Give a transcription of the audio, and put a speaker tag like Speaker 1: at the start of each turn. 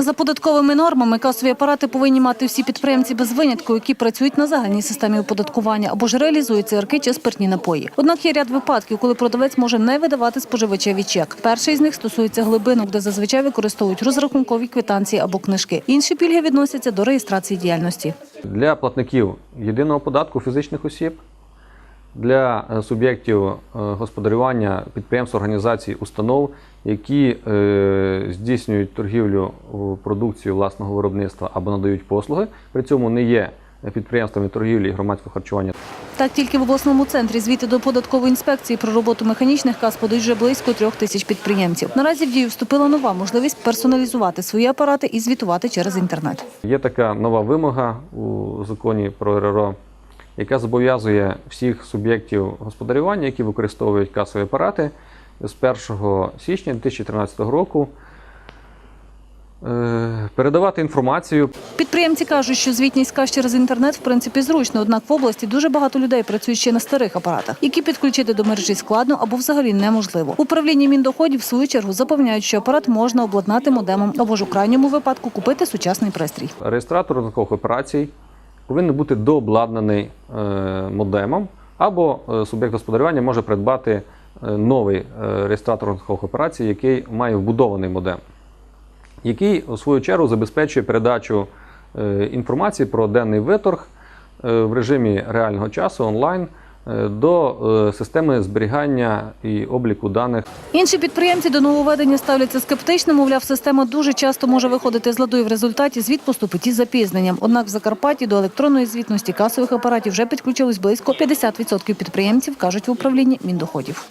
Speaker 1: За податковими нормами касові апарати повинні мати всі підприємці без винятку, які працюють на загальній системі оподаткування або ж реалізують цигарки чи спиртні напої. Однак є ряд випадків, коли продавець може не видавати споживачеві чек. Перший з них стосується глибинок, де зазвичай використовують розрахункові квитанції або книжки. Інші пільги відносяться до реєстрації діяльності.
Speaker 2: Для платників єдиного податку фізичних осіб, для е, суб'єктів е, господарювання підприємств, організацій, установ, які е, здійснюють торгівлю в продукцію власного виробництва або надають послуги, при цьому не є підприємствами торгівлі і громадського харчування.
Speaker 1: Так тільки в обласному центрі звіти до податкової інспекції про роботу механічних кас подають вже близько трьох тисяч підприємців. Наразі в дію вступила нова можливість персоналізувати свої апарати і звітувати через інтернет.
Speaker 2: Є така нова вимога у законі про РРО, яка зобов'язує всіх суб'єктів господарювання, які використовують касові апарати, з 1 січня 2013 року е, передавати інформацію
Speaker 1: Підприємці кажуть, що звітність каш через інтернет в принципі зручно, однак в області дуже багато людей працюють ще на старих апаратах, які підключити до мережі складно або взагалі неможливо. Управління міндоходів в свою чергу запевняють, що апарат можна обладнати модемом або ж у крайньому випадку купити сучасний пристрій.
Speaker 2: реєстратор ринкових операцій повинен бути дообладнаний е, модемом, або е, суб'єкт господарювання може придбати е, новий реєстратор ринкових операцій, який має вбудований модем, який у свою чергу забезпечує передачу інформації про денний виторг в режимі реального часу онлайн до е, системи зберігання і обліку даних
Speaker 1: Інші підприємці до нововведення ставляться скептично. Мовляв, система дуже часто може виходити з ладу і в результаті звіт поступить із запізненням. Однак в Закарпатті до електронної звітності касових апаратів вже підключилось близько 50% підприємців, кажуть в управлінні міндоходів.